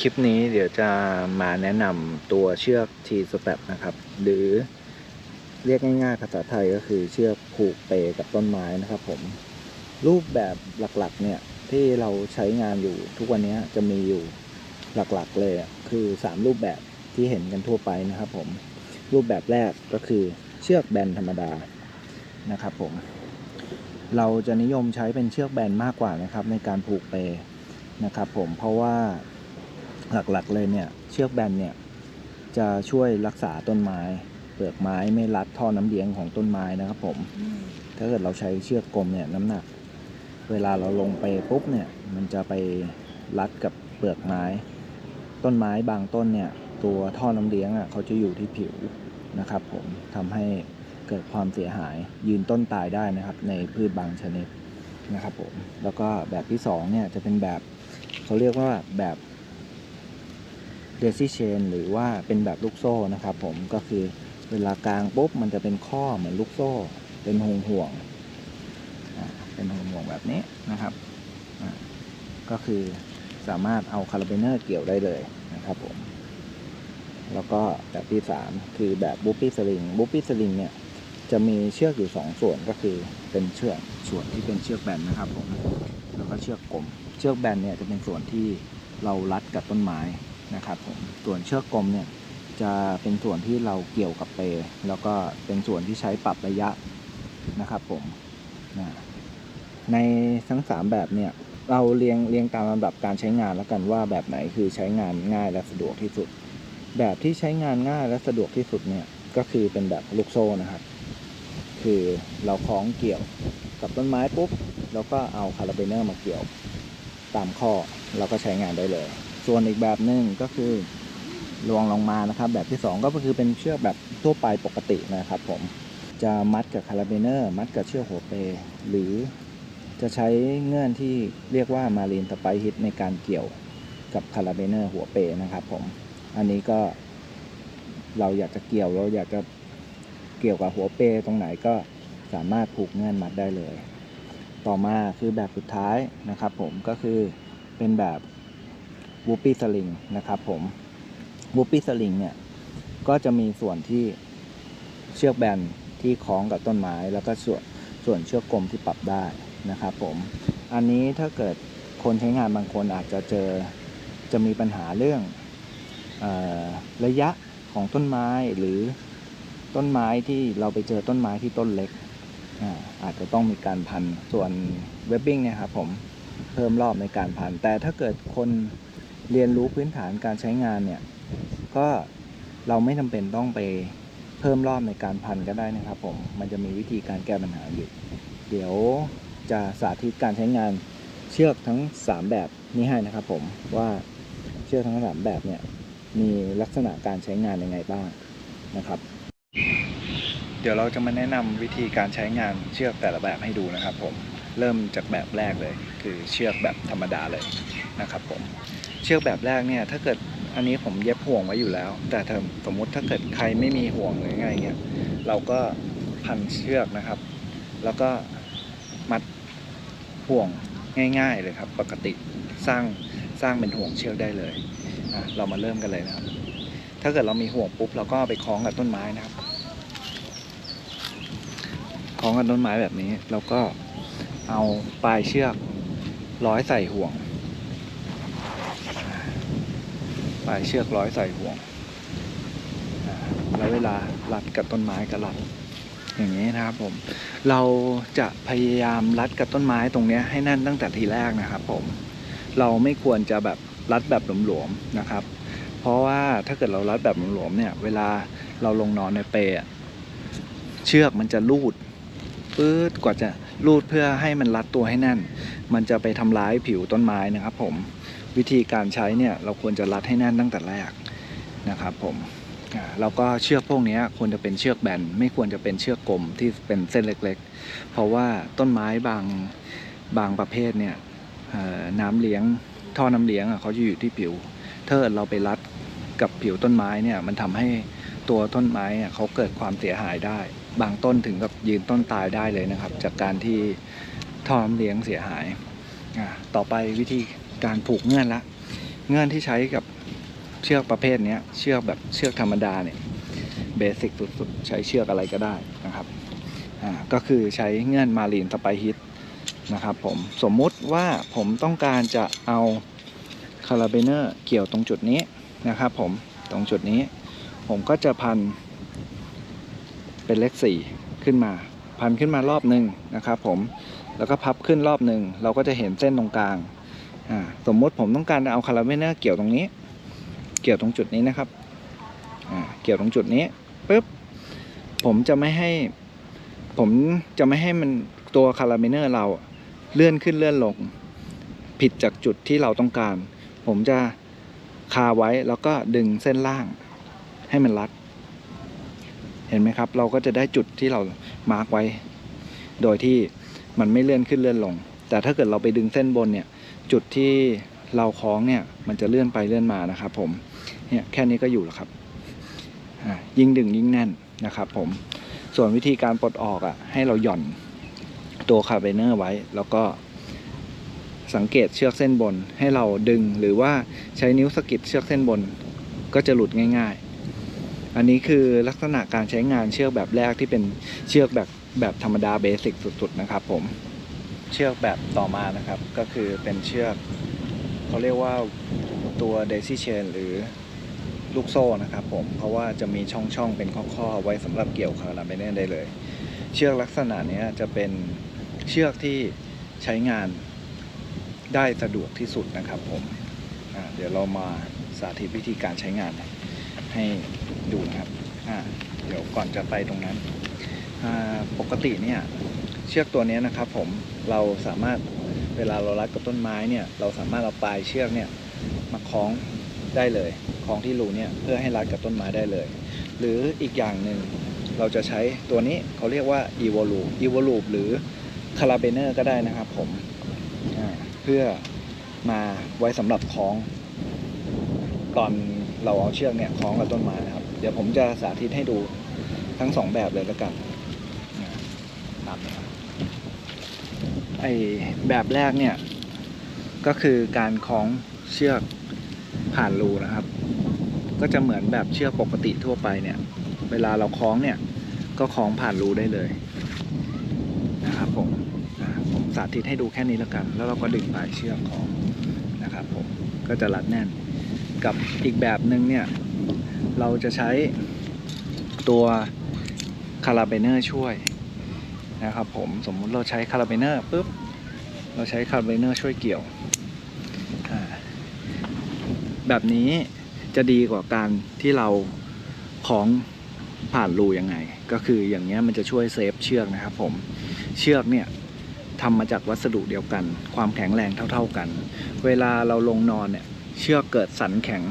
คลิปนี้เดี๋ยวจะมาแนะนำตัวเชือก T strap นะครับ หรือเรียกง่ายๆภาษาไทยก็คือเชือกผูกเปกับต้นไม้นะครับผม รูปแบบหลักๆเนี่ยที่เราใช้งานอยู่ทุกวันนี้จะมีอยู่หลักๆเลยคือ 3 รูปแบบที่เห็นกันทั่วไปนะครับผม รูปแบบแรกก็คือเชือกแบนธรรมดานะครับผม เราจะนิยมใช้เป็นเชือกแบนมากกว่านะครับในการผูกเปนะครับผมเพราะว่า หลักๆเลยเนี่ยเชือกแบนเนี่ยจะช่วยรักษาต้นไม้ เปลือกไม้ไม่รัดท่อน้ำเลี้ยงของต้นไม้นะครับผมถ้าเกิดเราใช้เชือกกลมเนี่ยน้ำหนัก เวลาเราลงไปปุ๊บเนี่ยมันจะไปรัดกับเปลือกไม้ ต้นไม้บางต้นเนี่ยตัวท่อน้ำเลี้ยงอะเขาจะอยู่ที่ผิวนะครับผมทำให้เกิดความเสียหายยืนต้นตายได้นะครับในพืชบางชนิดนะครับผมแล้วก็แบบที่สองเนี่ยจะเป็นแบบเขาเรียกว่าแบบ เดซี่เชนหรือว่าเป็นแบบลูกโซ่นะครับ ผมก็คือเวลากลางปุ๊บมันจะเป็นข้อเหมือนลูกโซ่ เป็นห่วงห่วงเป็นห่วงห่วงแบบนี้นะครับก็คือสามารถเอาคาราเบเนอร์เกี่ยวได้เลยนะครับผมแล้วก็แบบที่สามคือแบบบุ๊ปปี้สลิงบุ๊ปปี้สลิงเนี่ยจะมีเชือกอยู่สองส่วนก็คือเป็นเชือกส่วนที่เป็นเชือกแบนนะครับผมแล้วก็เชือกกลม เชือกแบนเนี่ยจะเป็นส่วนที่เรารัดกับต้นไม้ นะครับผมส่วนเชือกกลมเนี่ยจะเป็นส่วนที่เราเกี่ยวกับเปลแล้วก็เป็นส่วนที่ใช้ปรับระยะนะครับผมนะในทั้งสามแบบเนี่ยเราเรียงเรียงตามลำดับการใช้งานแล้วกันว่าแบบไหนคือใช้งานง่ายและสะดวกที่สุด แบบที่ใช้งานง่ายและสะดวกที่สุดเนี่ยก็คือเป็นแบบลูกโซ่นะครับ คือเราคล้องเกี่ยวกับต้นไม้ปุ๊บ แล้วก็เอาคาราเบเนอร์มาเกี่ยวตามข้อเราก็ใช้งานได้เลย ส่วนอีกแบบหนึ่งก็คือลวงลงมานะครับ แบบที่สองก็คือเป็นเชือกแบบทั่วไปปกตินะครับ ผมจะมัดกับคาราเบเนอร์มัดกับเชือกหัวเป หรือจะใช้เงื่อนที่เรียกว่ามารีนสไปฮิตในการเกี่ยวกับคาราเบเนอร์หัวเปนะครับ ผมอันนี้ก็เราอยากจะเกี่ยวเราอยากจะเกี่ยวกับหัวเปตรงไหนก็สามารถผูกเงื่อนมัดได้เลย ต่อมาคือแบบสุดท้ายนะครับ ผมก็คือเป็นแบบ วูปปี้สลิงนะครับผมวูปปี้สลิงเนี่ยก็จะมีส่วนที่เชือกแบนที่คล้องกับต้นไม้ แล้วก็ส่วนส่วนเชือกกลมที่ปรับได้นะครับผมอันนี้ถ้าเกิดคนใช้งานบางคนอาจจะเจอจะมีปัญหาเรื่องออระยะของต้นไม้หรือต้นไม้ที่เราไปเจอต้นไม้ที่ต้นเล็กอาจจะต้องมีการพันส่วนเว็บบิ้งเนี่ยครับผมเพิ่มรอบในการพัน แต่ถ้าเกิดคน เรียนรู้พื้นฐานการใช้งานเนี่ย ก็เราไม่จำเป็นต้องไปเพิ่มรอบในการพันก็ได้นะครับผม มันจะมีวิธีการแก้ปัญหาอยู่ เดี๋ยวจะสาธิตการใช้งานเชือกทั้ง 3 แบบนี้ให้นะครับผมว่าเชือกทั้งสามแบบเนี่ยมีลักษณะการใช้งานยังไงบ้างนะครับ เดี๋ยวเราจะมาแนะนำวิธีการใช้งานเชือกแต่ละแบบให้ดูนะครับผมเริ่มจากแบบแรกเลย คือเชือกแบบธรรมดาเลยนะครับผม เชือกแบบแรกเนี่ย ถ้าเกิดอันนี้ผมเย็บห่วงไว้อยู่แล้ว แต่ถ้าสมมุติถ้าเกิดใครไม่มีห่วงหรือไงเงี้ยเราก็พันเชือกนะครับ แล้วก็มัดห่วงง่าย ๆเลยครับ ปกติสร้างสร้างเป็นห่วงเชือกได้เลยอะเรามาเริ่มกันเลยนะครับ ถ้าเกิดเรามีห่วงปุ๊บเราก็ไปคล้องกับต้นไม้นะครับคล้องกับต้นไม้แบบนี้เราก็เอาปลายเชือกร้อยใส่ห่วง ปลายเชือกร้อยใส่ห่วง แล้วเวลารัดกับต้นไม้ก็รัดอย่างนี้นะครับผม เราจะพยายามรัดกับต้นไม้ตรงนี้ให้แน่นตั้งแต่ทีแรกนะครับผม เราไม่ควรจะแบบรัดแบบหลวมๆนะครับ เพราะว่าถ้าเกิดเรารัดแบบหลวมๆเนี่ย เวลาเราลงนอนในเปลอะเชือกมันจะลูดปื๊ดกว่าจะลูดเพื่อให้มันรัดตัวให้แน่น มันจะไปทำร้ายผิวต้นไม้นะครับผม วิธีการใช้เนี่ยเราควรจะรัดให้แน่นตั้งแต่แรกนะครับผมอ่าก็เชือกพวกนี้ควรจะเป็นเชือกแบนไม่ควรจะเป็นเชือกกลมที่เป็นเส้นเล็กๆ เพราะว่าต้นไม้บางบางประเภทเนี่ยน้ำเลี้ยงท่อน้ำเลี้ยงเขาจะอยู่ที่ผิวถ้าเกิดเราไปรัดกับผิวต้นไม้เนี่ยมันทำให้ตัวต้นไม้เขาเกิดความเสียหายได้ บางต้นถึงกับยืนต้นตายได้เลยนะครับ จากการที่ท่อน้ำเลี้ยงเสียหายต่อไปวิธี การผูกเงื่อนละ เงื่อนที่ใช้กับเชือกประเภทนี้เชือกแบบเชือกธรรมดาเนี่ยเบสิกสุดๆ ใช้เชือกอะไรก็ได้นะครับอ่าก็คือใช้เงื่อนมารีนสไปฮิตนะครับผมสมมุติว่าผมต้องการจะเอาคาราเบเนอร์เกี่ยวตรงจุดนี้นะครับผมตรงจุดนี้ ผมก็จะพันเป็นเลขสี่ขึ้นมา พันขึ้นมารอบหนึ่งนะครับผมแล้วก็พับขึ้นรอบหนึ่งเราก็จะเห็นเส้นตรงกลาง สมมติผมต้องการจะเอาคาราเมลเนอร์เกี่ยวตรงนี้ เกี่ยวตรงจุดนี้นะครับเกี่ยวตรงจุดนี้ปุ๊บผมจะไม่ให้ ผมจะไม่ให้มันตัวคาราเมลเนอร์เราเลื่อนขึ้นเลื่อนลง ผิดจากจุดที่เราต้องการ ผมจะคาไว้แล้วก็ดึงเส้นล่าง ให้มันรัด เห็นไหมครับ เราก็จะได้จุดที่เรามาร์กไว้ โดยที่มันไม่เลื่อนขึ้นเลื่อนลง แต่ถ้าเกิดเราไปดึงเส้นบนเนี่ย จุดที่เราคล้องเนี่ยมันจะเลื่อนไปเลื่อนมานะครับผมเนี่ยแค่นี้ก็อยู่แล้วครับอ่ายิ่งดึงยิ่งแน่นนะครับผมส่วนวิธีการปลดออกอะให้เราหย่อนตัวคาร์บเนอร์ไว้ แล้วก็สังเกตเชือกเส้นบนให้เราดึงหรือว่าใช้นิ้วสกิดเชือกเส้นบนก็จะหลุดง่าย ๆ อันนี้คือลักษณะการใช้งานเชือกแบบแรกที่เป็นเชือกแบบแบบธรรมดาเบสิกสุดๆนะครับผม เชือกแบบต่อมานะครับ ก็คือเป็นเชือกเขาเรียกว่าตัว daisy chain หรือลูกโซ่นะครับผม เพราะว่าจะมีช่องช่องเป็นข้อๆไว้สำหรับเกี่ยวคาราเมเน่ได้เลย เชือกลักษณะนี้จะเป็นเชือกที่ใช้งานได้สะดวกที่สุดนะครับผมเดี๋ยวเรามาสาธิตวิธีการใช้งานให้ดูนะครับเดี๋ยวก่อนจะไปตรงนั้น ปกติเนี่ย เชือกตัวนี้นะครับผมเราสามารถเวลาเรารัดกับต้นไม้เนี่ยเราสามารถเอาปลายเชือกเนี่ยมาคล้องได้เลยคล้องที่รูเนี่ยเพื่อให้รัดกับต้นไม้ได้เลย หรืออีกอย่างหนึ่งเราจะใช้ตัวนี้เขาเรียกว่า e v o l u e v o l u หรือ carabiner ก็ได้นะครับผมเพื่อมาไว้สำหรับคล้อง ตอนเราเอาเชือกเนี่ยคล้องกับต้นไม้นะครับ เดี๋ยวผมจะสาธิตให้ดูทั้งสองแบบเลยแล้วกัน ตามนี้ครับไอแบบแรกเนี่ย ก็คือการคล้องเชือกผ่านรูนะครับ ก็จะเหมือนแบบเชือกปกติทั่วไปเนี่ย เวลาเราคล้องเนี่ย ก็คล้องผ่านรูได้เลยนะครับผมผมสาธิตให้ดูแค่นี้แล้วกัน แล้วเราก็ดึงปลายเชือกของนะครับผมก็จะรัดแน่นกับอีกแบบหนึ่งเนี่ย เราจะใช้ตัวคาราเบเนอร์ช่วย นะครับผมสมมุติเราใช้คาราเบเนอร์ปุ๊บเราใช้คาราเบเนอร์ช่วยเกี่ยว แบบนี้จะดีกว่าการที่เราของผ่านรูยังไง ก็คืออย่างเงี้ยมันจะช่วยเซฟเชือกนะครับผมเชือกเนี่ยทำมาจากวัสดุเดียวกัน ความแข็งแรงเท่า ๆกัน เวลาเราลงนอนเนี่ยเชือกเกิดสันแข็ง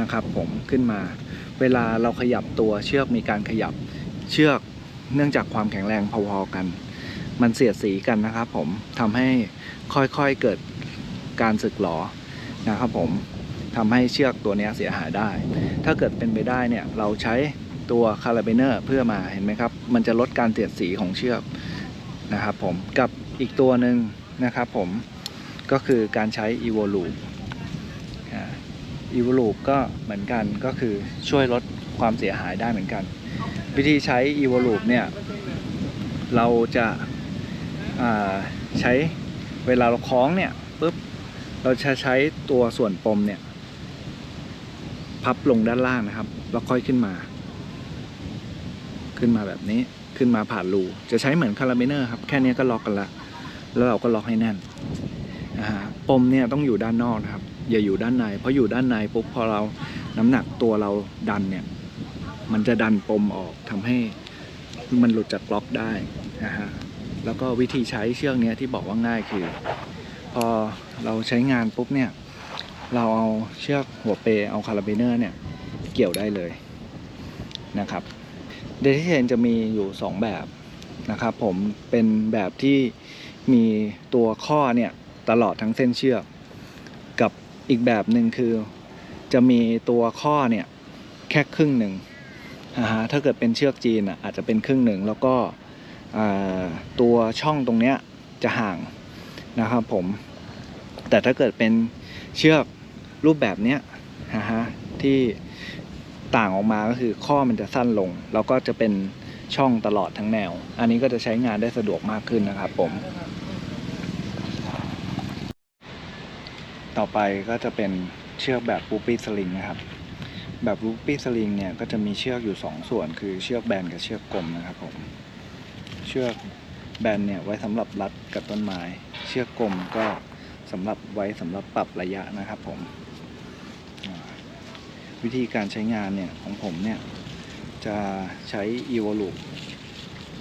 นะครับผมขึ้นมา เวลาเราขยับตัวเชือกมีการขยับเชือก เนื่องจากความแข็งแรงพอๆกัน มันเสียดสีกันนะครับผมทำให้ค่อยๆเกิดการสึกหรอนะครับผมทำให้เชือกตัวนี้เสียหายได้ ถ้าเกิดเป็นไปได้เนี่ยเราใช้ตัวคาราเบเนอร์เพื่อมาเห็นไหมครับ มันจะลดการเสียดสีของเชือกนะครับผมกับอีกตัวหนึ่งนะครับผมก็คือการใช้ e v o l u อ่า e v o l u ก็เหมือนกันก็คือช่วยลดความเสียหายได้เหมือนกัน วิธีใช้ e v o l u เนี่ย เราจะาใช้เวลาเราคล้องเนี่ยปุ๊บเราจะใช้ตัวส่วนปมเนี่ย พับลงด้านล่างนะครับ แล้วค่อยขึ้นมา ขึ้นมาแบบนี้ขึ้นมาผ่านรูจะใช้เหมือนคาราเบเนอร์ครับ แค่นี้ก็ล็อกกันละแล้วเราก็ล็อกให้แน่นปมเนี่ยต้องอยู่ด้านนอกนะครับ อย่าอยู่ด้านใน เพราะอยู่ด้านในปุ๊บพอเราน้ำหนักตัวเราดันเนี่ย มันจะดันปมออกทำให้มันหลุดจากบล็อกได้นะฮะแล้วก็วิธีใช้เชือกนี้ที่บอกว่าง่ายคือ พอเราใช้งานปุ๊บเนี่ย เราเอาเชือกหัวเปเอาคาราเบเนอร์เนี่ยเกี่ยวได้เลยนะครับเดทิเชนจะมีอยู่ 2 แบบนะครับผมเป็นแบบที่มีตัวข้อเนี่ยตลอดทั้งเส้นเชือก กับอีกแบบหนึ่งคือจะมีตัวข้อเนี่ยแค่ครึ่งหนึ่ง ฮะถ้าเกิดเป็นเชือกจีนอะอาจจะเป็นครึ่งหนึ่งแล้วก็ตัวช่องตรงเนี้ยจะห่างนะครับผมแต่ถ้าเกิดเป็นเชือกรูปแบบเนี้ยนะฮะที่ต่างออกมาก็คือข้อมันจะสั้นลง แล้วก็จะเป็นช่องตลอดทั้งแนว อันนี้ก็จะใช้งานได้สะดวกมากขึ้นนะครับผม ต่อไปก็จะเป็นเชือกแบบปูปี้สลิงนะครับ แบบปูปปี้สลิงเนี่ยก็จะมีเชือกอยู่ 2 ส่วน คือเชือกแบนกับเชือกกลมนะครับผมเชือกแบนเนี่ยไว้สำหรับรัดกับต้นไม้ เชือกกลมก็สำหรับไว้สำหรับปรับระยะนะครับผมวิธีการใช้งานเนี่ยของผมเนี่ยจะใช้ e v o l u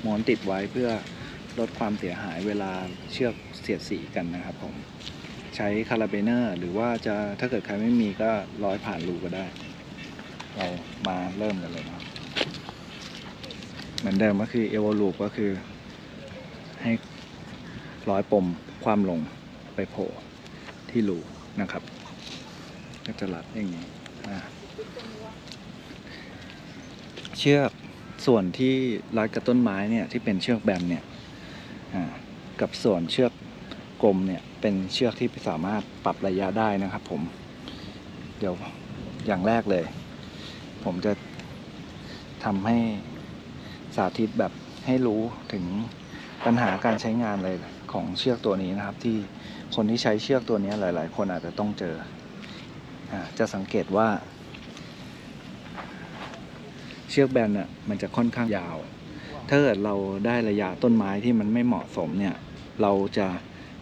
ม้วนติดไว้เพื่อลดความเสียหายเวลาเชือกเสียดสีกันนะครับผม ใช้คาราเบเนอร์หรือว่าจะถ้าเกิดใครไม่มีก็ร้อยผ่านรูก็ได้ เรามาเริ่มกันเลยเนาะเหมือนเดิมก็คือเอวลูปก็คือ ให้ร้อยปมความลงไปโผล่ที่รูนะครับ ก็จะรัดอย่างนี้เชือกส่วนที่รัดกับต้นไม้เนี่ยที่เป็นเชือกแบนเนี่ยกับส่วนเชือกกลมเนี่ยเป็นเชือกที่สามารถปรับระยะได้นะครับผม เดี๋ยวอย่างแรกเลย ผมจะทำให้สาธิตแบบให้รู้ถึงปัญหาการใช้งานเลยของเชือกตัวนี้นะครับ ที่คนที่ใช้เชือกตัวนี้หลาย ๆ คนอาจจะต้องเจออจะสังเกตว่า เชือกแบนน่ะมันจะค่อนข้างยาว ถ้าเกิดเราได้ระยะต้นไม้ที่มันไม่เหมาะสมเนี่ย เราจะ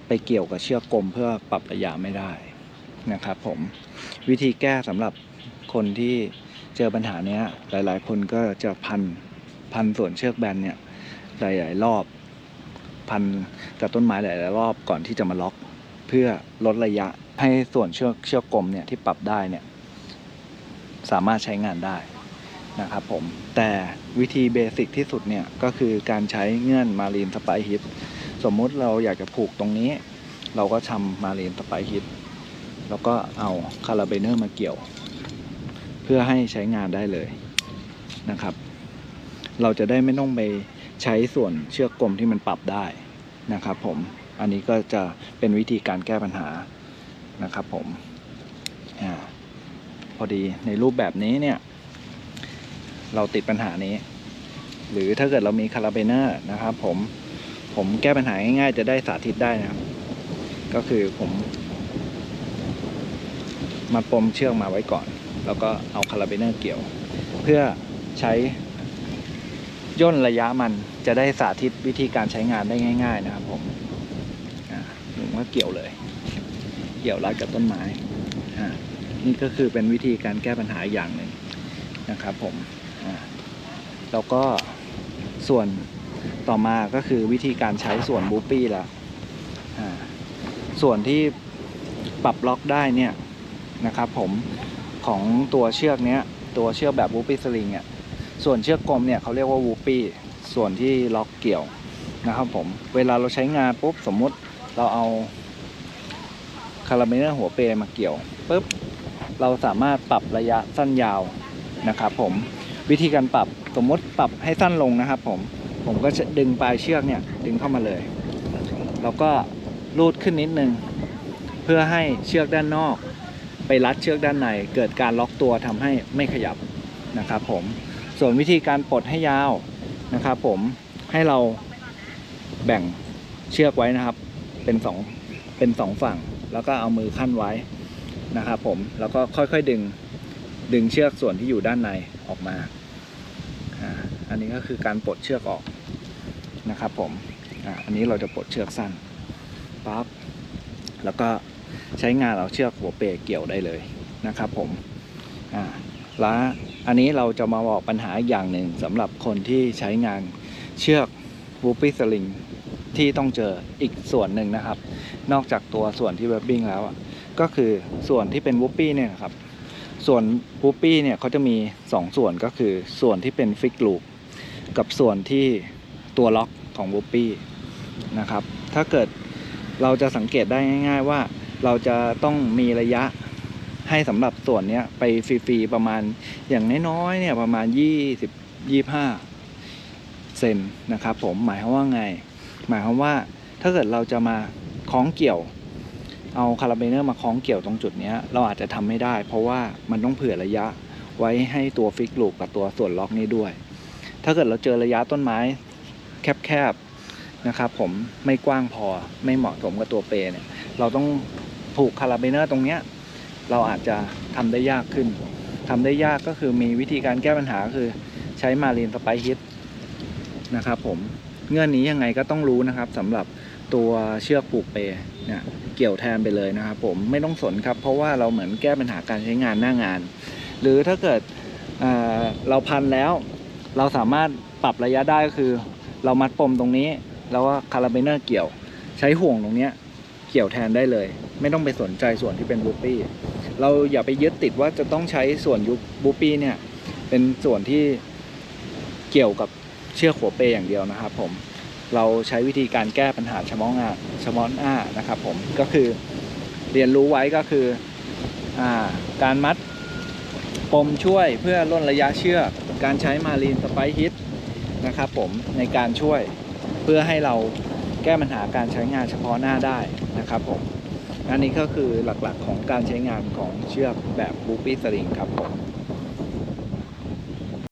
ไปเกี่ยวกับเชือกกลมเพื่อปรับระยะไม่ได้นะครับผมวิธีแก้สำหรับคนที่ เจอปัญหาเนี้ย หลาย ๆ คนก็จะพันพันส่วนเชือกแบนเนี่ยหลาย ๆ รอบ พันกับต้นไม้หลายๆรอบก่อนที่จะมาล็อกเพื่อลดระยะให้ส่วนเชือกเชือกกลมเนี่ยที่ปรับได้เนี่ยสามารถใช้งานได้นะครับผม แต่วิธีเบสิกที่สุดเนี่ยก็คือการใช้เงื่อนมารีนสไปฮิตสมมุติเราอยากจะผูกตรงนี้ เราก็ทำมารีนสไปฮิตแล้วก็เอาคาราเบเนอร์มาเกี่ยว เพื่อให้ใช้งานได้เลยนะครับ เราจะได้ไม่ต้องไปใช้ส่วนเชือกกลมที่มันปรับได้นะครับ ผมอันนี้ก็จะเป็นวิธีการแก้ปัญหานะครับ ผมอาพอดีในรูปแบบนี้เนี่ย เราติดปัญหานี้ หรือถ้าเกิดเรามีคาราเบเนอร์นะครับ ผมผมแก้ปัญหาง่ายๆ จะได้สาธิตได้นะครับ ก็คือผม มาปมเชือกมาไว้ก่อน แล้วก็เอาคาราเบเนอร์เกี่ยว เพื่อใช้ย่นระยะมันจะได้สาธิตวิธีการใช้งานได้ง่าย ๆ นะครับผมอ่าผมก็เกี่ยวเลย เกี่ยวรัดกับต้นไม้นี่ก็คือเป็นวิธีการแก้ปัญหาอีกอย่างหนึ่งนะครับผมแล้วก็ส่วนต่อมาก็คือวิธีการใช้ส่วนบูปี้ล้วอ่าส่วนที่ปรับล็อกได้เนี่ยนะครับผม ของตัวเชือกเนี้ยตัวเชือกแบบวูปปี้สลิงเนี่ยส่วนเชือกกลมเนี่ยเขาเรียกว่าวูปปี้ส่วนที่ล็อกเกี่ยวนะครับผมเวลาเราใช้งานปุ๊บสมมุติเราเอาคาราเมเนอร์หัวเปรมาเกี่ยวปุ๊บเราสามารถปรับระยะสั้นยาวนะครับผมวิธีการปรับสมมติปรับให้สั้นลงนะครับผมผมก็จะดึงปลายเชือกเนี่ยดึงเข้ามาเลยแล้วก็รูดขึ้นนิดนึง เพื่อให้เชือกด้านนอก ไปรัดเชือกด้านใน เกิดการล็อกตัวทำให้ไม่ขยับนะครับผมส่วนวิธีการปลดให้ยาวนะครับผมให้เราแบ่งเชือกไว้นะครับ เป็นสองเป็นสองฝั่ง แล้วก็เอามือขั้นไว้นะครับผมแล้วก็ค่อยๆดึงดึงเชือกส่วนที่อยู่ด้านในออกมาอันนี้ก็คือการปลดเชือกออกนะครับผมออันนี้เราจะปลดเชือกสั้นปั๊บแล้วก็ ใช้งานเอาเชือกหัวเปรเกี่ยวได้เลยนะครับผมอ่าแล้วอันนี้เราจะมาบอกปัญหาอย่างหนึ่งสำหรับคนที่ใช้งานเชือกวูปี้สลิงที่ต้องเจออีกส่วนหนึ่งนะครับ นอกจากตัวส่วนที่เวบบิ้งแล้วอะก็คือส่วนที่เป็นวูปี้เนี่ยนะครับ ส่วนวูปี้เนี่ยเขาจะมี 2 ส่วนก็คือส่วนที่เป็นฟิกลูปกับส่วนที่ตัวล็อกของวูปี้นะครับ ถ้าเกิดเราจะสังเกตได้ง่าย ๆ ว่า เราจะต้องมีระยะให้สำหรับส่วนนี้ไปฟรีๆประมาณอย่างน้อยๆเนี่ยประมาณ 20 25 เซนนะครับผมหมายความว่าไง หมายความว่าถ้าเกิดเราจะมาคล้องเกี่ยว เอาคาราเบเนอร์มาคล้องเกี่ยวตรงจุดนี้เราอาจจะทำไม่ได้ เพราะว่ามันต้องเผื่อระยะไว้ให้ตัวฟิกลูกกับตัวส่วนล็อกนี้ด้วย ถ้าเกิดเราเจอระยะต้นไม้แคบๆนะครับผมไม่กว้างพอไม่เหมาะสมกับตัวเปรเนี่ยเราต้อง ผูกคาราเบเนอร์ตรงเนี้ยเราอาจจะทำได้ยากขึ้นทำได้ยากก็คือมีวิธีการแก้ปัญหาคือใช้มารีนสไปฮิตนะครับผมเงื่อนนี้ยังไงก็ต้องรู้นะครับสำหรับตัวเชือกผูกเปเนี่ยเกี่ยวแทนไปเลยนะครับผมไม่ต้องสนครับ เพราะว่าเราเหมือนแก้ปัญหาการใช้งานหน้างาน หรือถ้าเกิดเเราพันแล้ว เราสามารถปรับระยะได้ก็คือ เรามัดปมตรงนี้ แล้วก็คาราเบเนอร์เกี่ยว ใช้ห่วงตรงเนี้ ยเกี่ยวแทนได้เลย ไม่ต้องไปสนใจส่วนที่เป็นบูปี้เราอย่าไปยึดติดว่าจะต้องใช้ส่วนยุบูปี้เนี่ย เป็นส่วนที่เกี่ยวกับเชือกหัวเปรอย่างเดียวนะครับผมเราใช้วิธีการแก้ปัญหาเฉพาะงานเฉพาะหน้านะครับผมก็คือเรียนรู้ไว้ก็คืออการมัดปมช่วยเพื่อลดระยะเชือกการใช้มารีนสไปฮิตนะครับผมในการช่วยเพื่อให้เรา แก้ปัญหาการใช้งานเฉพาะหน้าได้นะครับผมอันนี้ก็คือหลักๆของการใช้งานของเชือกแบบบูปี้สลิงครับผม